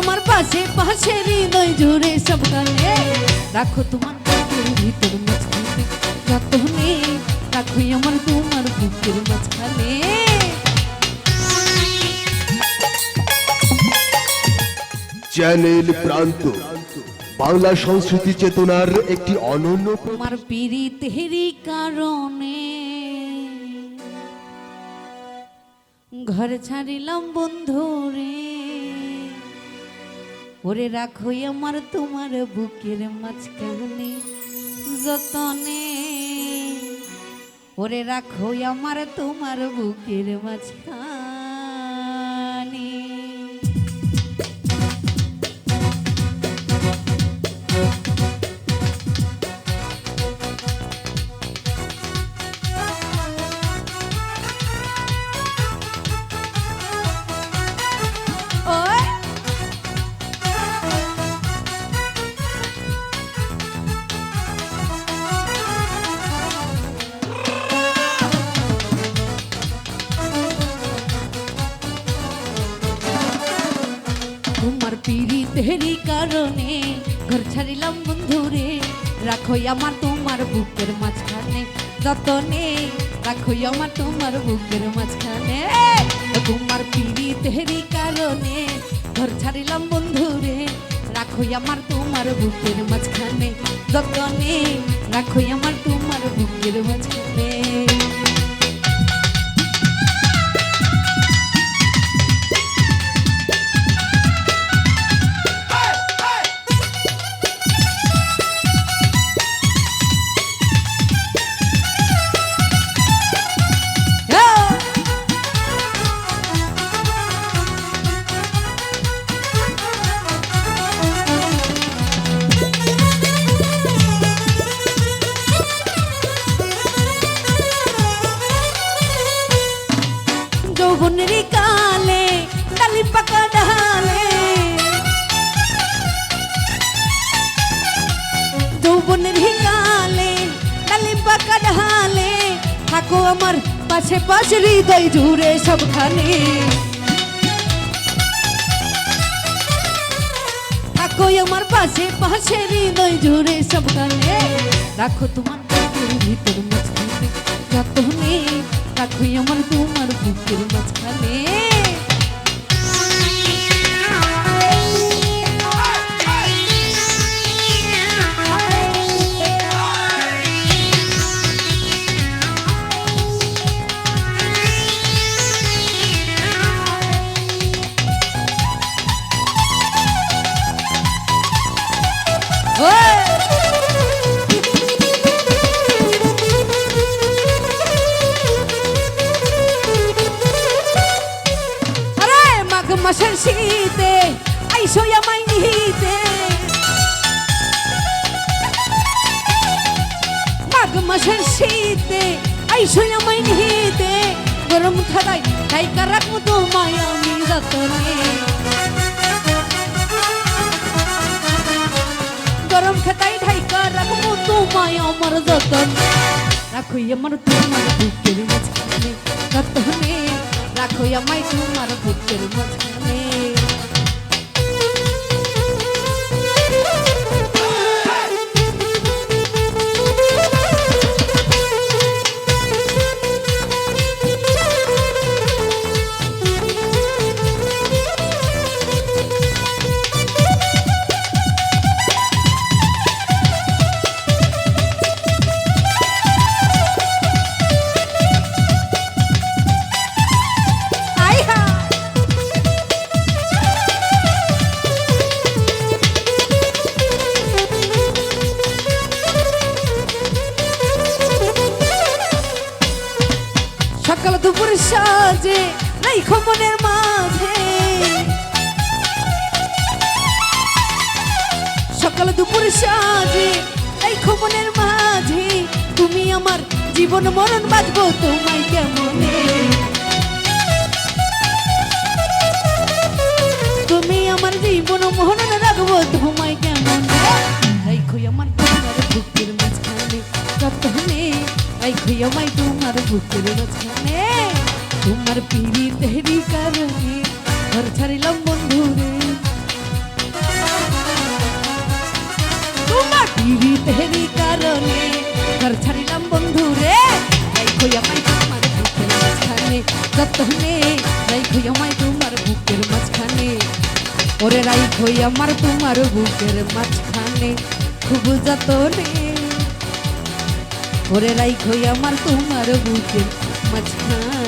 আমার পাশে পাশে হৃদয় জুড়ে সবখানে রাখো তোমার বুকের ভিতর মাঝখানে যতনে রাখো আমার তোমার বুকের মাঝখানে। চ্যানেল প্রান্ত বাংলা সংস্কৃতি চেতনার একটি অনন্য তোমার পিড়িতেরই কারণে। ঘর ছাড়িলাম বন্ধুরে। ওরে রাখো আমার তোমার বুকের মাঝখানে যতনে। ওরে রাখো আমার তোমার বুকের মাঝখানে তোমার পিড়িতেরই কারণে ঘর ছাড়িলাম বন্ধুরে রাখো আমার তোমার বুকের মাঝখানে যতনে রাখো আমার তোমার বুকের মাঝখানে তোমার পিড়িতেরই কারণে ঘর ছাড়িলাম বন্ধুরে রাখো আমার তোমার বুকের মাঝখানে যতনে রাখো আমার তোমার বুকের মাঝখানে আমার পাশে দই হৃদয় জুড়ে সবখানে। থাকো আমার পাশে পাশে হৃদয় জুড়ে সবখানে। রাখো তোমার ভিতর মাঝখানে, যতনে। রাখো আমার তোমার বুকের মাঝখানে। মাসের শীতে আইসো আমায় নিহিতে। মাঘ মাসের শীতে আইসো আমায় নিহিতে, গরম খাদাই তাই কারাক তোমায় আমি যতনে গরম খাতাই ঢাইকা রাখব তোমায় আমার যতন রাখো আমার তোমার বুকের মাঝখানে যতনে রাখো আমায় তোমার বুকের মাঝখানে সকাল দুপুর সাজে নাই খমনের মাঝে। সকাল দুপুর সাজে এই খমনের মাঝে। তুমি আমার জীবন মরণ বাঁচবো তোমায় কেমনে? তুমি আমার জীবন মরণ রাখব তোমায় কেমন? রাইখো আমার তোমার বুকের মাঝখানে যতনে, রাইখো আমায় আমার বুকের মাঝখানে। তোমার পিড়ি তেহরি কারণে ঘর ছাড়িলাম বন্ধু রে তোমার পিড়ি তেহরি কারণে ঘর ছাড়িলাম বন্ধু রে আমায় তোমার বুকের মাঝখানে, যতনে রাইখো আমায় তোমার বুকের মাঝখানে। ওরে রাইখো আমার তোমার বুকের মাঝখানে, খুব যতনে ওরে রাইখোই আমার তোমার বুকে মাঝখানে।